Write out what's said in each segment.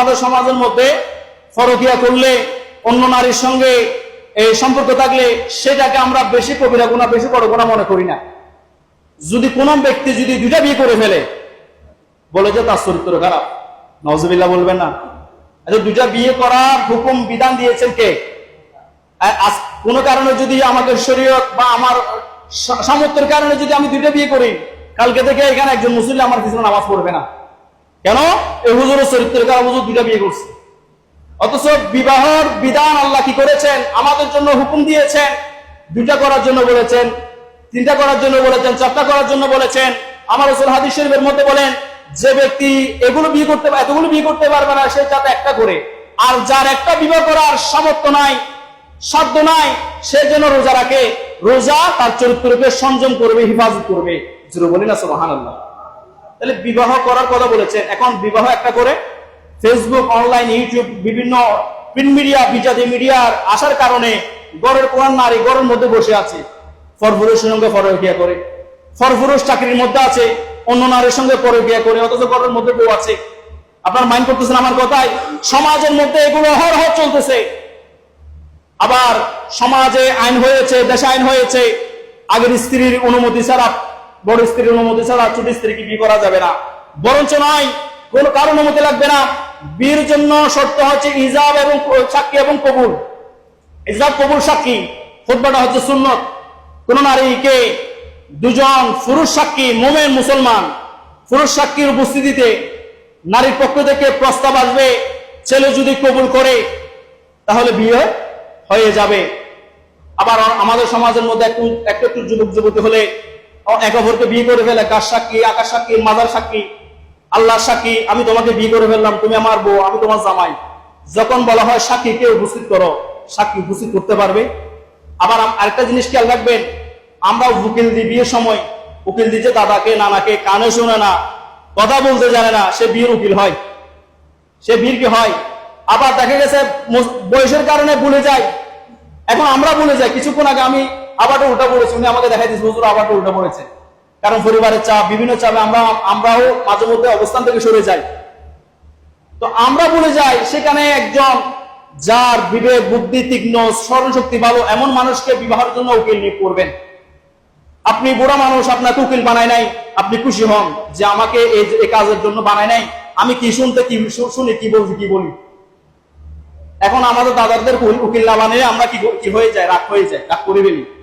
আমাদের সমাজের মধ্যে ফরকিয়া করলে, অন্য নারীর সঙ্গে এই সম্পর্ক থাকলে সেটাকে আমরা বেশি কবিরা গুণা, বেশি বড় গুণা মনে করি না। যদি কোনো ব্যক্তি যদি দুইটা বিয়ে করে ফেলে, বলে যে তার চরিত্র খারাপ নজবিল্লা বলবেন না। আচ্ছা দুইটা বিয়ে করার হুকুম, বিধান দিয়েছেন কে? কোনো কারণে যদি আমাদের শরীয়ত বা আমার সামর্থ্যের কারণে যদি আমি দুইটা বিয়ে করি, কালকে থেকে এখানে একজন মুসলিম আমার পিছনে নামাজ পড়বে না। কেন? এই হুজুরের চরিত্রের কারণে হুজুর দুইটা বিয়ে করছে। অথচ বিবাহর বিধান আল্লাহ কি করেছেন? আমাদের জন্য হুকুম দিয়েছেন। দুইটা করার জন্য বলেছেন, তিনটা করার জন্য বলেছেন, চারটা করার জন্য বলেছেন। আমার রসুল হাদিস শরীফের মধ্যে বলেন, যে ব্যক্তি এগুলো বিয়ে করতে এতগুলো বিয়ে করতে পারবে না, সে যাতে একটা করে। আর যার একটা বিবাহ করার সামর্থ্য নাই, সাধ্য নাই, সে যেন রোজা রাখে, রোজা তার চরিত্রকে সংযম করবে, হিফাজত করবে। বলি না সোহান আল্লাহ তাহলে বিবাহ করার কথা বলেছেন। এখন বিবাহ একটা করে ফেসবুক অনলাইন ইউটিউব বিভিন্ন প্রিন্ট মিডিয়া বিজাতি মিডিয়ার আসার কারণে গড়ের কোরআন নারী গড়ের মধ্যে বসে আছে। ফরফুরুষের সঙ্গে পরকিয়া করে। ফরফুরুষ চাকরির মধ্যে আছে, অন্য নারীর সঙ্গে পরকিয়া করে, অথচ গড়ের মধ্যে বউ আছে। আপনার মাইন্ড করতেছেন আমার কথায়? সমাজের মধ্যে এগুলো অহরহ চলতেছে। আবার সমাজে আইন হয়েছে, দেশে আইন হয়েছে, আগের স্ত্রীর অনুমতি ছাড়া বড় স্ত্রীর অনুমতি ছাড়া ছোট স্ত্রীকে বিয়ে করা যাবে না? বরঞ্চ নয় কোন কারও অনুমতি লাগবে না। বিয়ের জন্য শর্ত হচ্ছে ইজাব এবং সাক্ষী এবং কবুল। ইজাব কবুল, সাক্ষী। খুতবাটা হচ্ছে সুন্নত। কোন নারীকে দুজন পুরুষ সাক্ষী, মোমেন, মুসলমান। পুরুষ সাক্ষীর উপস্থিতিতে নারীর পক্ষ থেকে প্রস্তাব আসবে, ছেলে যদি কবুল করে, তাহলে বিয়ে হয়ে যাবে। আবার আমাদের সমাজের মধ্যে একটু একটু যুবক যুবতী হলে এক অপরকে বিয়ে করে ফেলে, কার সাক্ষী আকাশ সাক্ষী মাদার সাক্ষী? আল্লাহর সাক্ষী, আমি তোমাকে বিয়ে করে ফেললাম, তুমি আমার বউ, আমি তোমার জামাই। যখন বলা হয় সাক্ষী কে উপস্থিত করো, সাক্ষী উপস্থিত করতে পারবে। আবার আরেকটা জিনিস খেয়াল রাখবেন আমরা উকিল দিই বিয়ের সময়। উকিল দিচ্ছে দাদাকে, নানাকে, কানে শোনে না, কথা বলতে জানে না, সে বিয়ের উকিল হয়। সে বীর কি হয়? আবার দেখা গেছে বয়সের কারণে ভুলে যায়। এখন আমরা ভুলে যাই, কিছুক্ষণ আগে আমি আবারও উল্টা পড়েছি উনি আমাকে দেখাই দিয়েছে হুজুর আবারও উল্টা পড়েছে কারণ পরিবারের চাপ, বিভিন্ন চাপে আমরা, আমরাও মাঝে মধ্যে অবস্থান থেকে সরে যাই। তো আমরা ভুলে যাই, সেখানে একজন যার বিবেক, বুদ্ধি, তীক্ষ্ণ, স্মরণশক্তি ভালো, এমন মানুষকে বিবাহের জন্য উকিল নিয়োগ করবেন। আপনি বুড়া মানুষ, আপনাকে উকিল বানায় নাই, আপনি খুশি হন যে আমাকে এই কাজের জন্য বানায় নাই। আমি কি শুনতে, কি শুনি, কি বলছি, কি বলি? এখন আমাদের দাদাদের উকিল- না বানিয়ে আমরা কি কি হয়ে যায়? রাগ হয়ে যায়, রাগ করে ফেলি।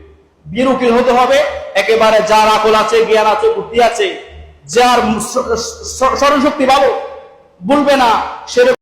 বীর উকিল হতে হবে। একেবারে যার আকল আছে, জ্ঞান আছে, বুদ্ধি আছে, যার স্মরণশক্তি ভালো, বলবে না, সেরকম